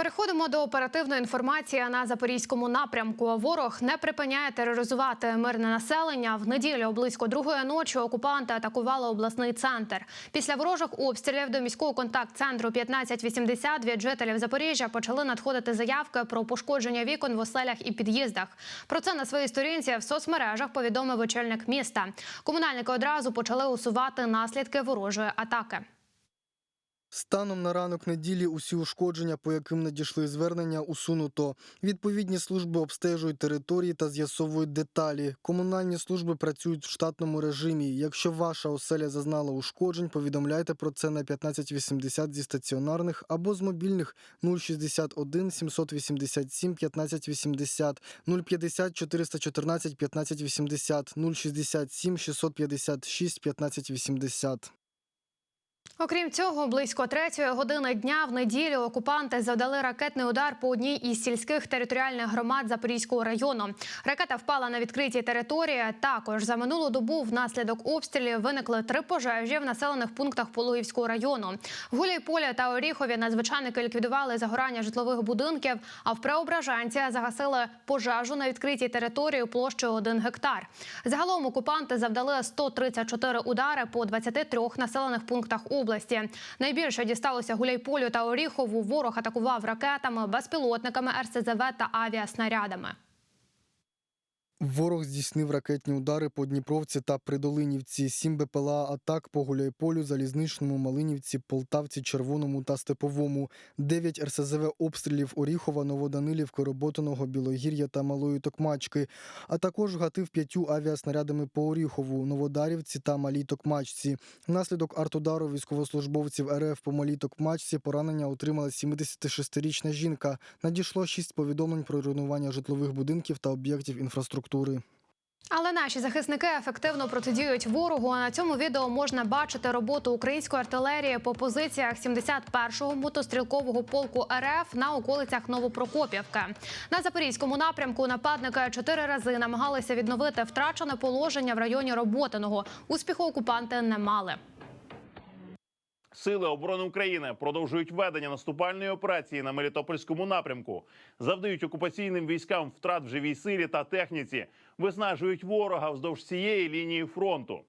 Переходимо до оперативної інформації на запорізькому напрямку. Ворог не припиняє тероризувати мирне населення. В неділю близько другої ночі окупанти атакували обласний центр. Після ворожих обстрілів до міського контакт-центру 1580 від жителів Запоріжжя почали надходити заявки про пошкодження вікон в оселях і під'їздах. Про це на своїй сторінці в соцмережах повідомив очільник міста. Комунальники одразу почали усувати наслідки ворожої атаки. Станом на ранок неділі усі ушкодження, по яким надійшли звернення, усунуто. Відповідні служби обстежують території та з'ясовують деталі. Комунальні служби працюють в штатному режимі. Якщо ваша оселя зазнала ушкоджень, повідомляйте про це на 1580 зі стаціонарних або з мобільних 061 787 1580, 050 414 1580, 067 656 1580. Окрім цього, близько третьої години дня в неділю окупанти завдали ракетний удар по одній із сільських територіальних громад Запорізького району. Ракета впала на відкритій території. Також за минулу добу внаслідок обстрілів виникли три пожежі в населених пунктах Пологівського району. В Гуляйполі та Оріхові надзвичайники ліквідували загорання житлових будинків. А в Преображенці загасили пожежу на відкритій території площею 1 гектар. Загалом окупанти завдали 134 удари по 23 населених пунктах області. Найбільше дісталося Гуляйполю та Оріхову. Ворог атакував ракетами, безпілотниками, РСЗВ та авіаснарядами. Ворог здійснив ракетні удари по Дніпровці та Придолинівці, сім БПЛА атак по Гуляйполю, Залізничному, Малинівці, Полтавці, Червоному та Степовому, дев'ять РСЗВ обстрілів Оріхова, Новоданилівки, Роботиного, Білогір'я та Малої Токмачки, а також гатив п'ятю авіаснарядами по Оріхову, Новодарівці та Малій Токмачці. Внаслідок артудару військовослужбовців РФ по Малій Токмачці поранення отримала 76-річна жінка. Надійшло шість повідомлень про руйнування житлових будинків та об'єктів інфраструктури. Але наші захисники ефективно протидіють ворогу. А на цьому відео можна бачити роботу української артилерії по позиціях 71-го мотострілкового полку РФ на околицях Новопрокопівки. На запорізькому напрямку нападники чотири рази намагалися відновити втрачене положення в районі Роботиного. Успіху окупанти не мали. Сили оборони України продовжують ведення наступальної операції на Мелітопольському напрямку, завдають окупаційним військам втрат в живій силі та техніці, виснажують ворога вздовж цієї лінії фронту.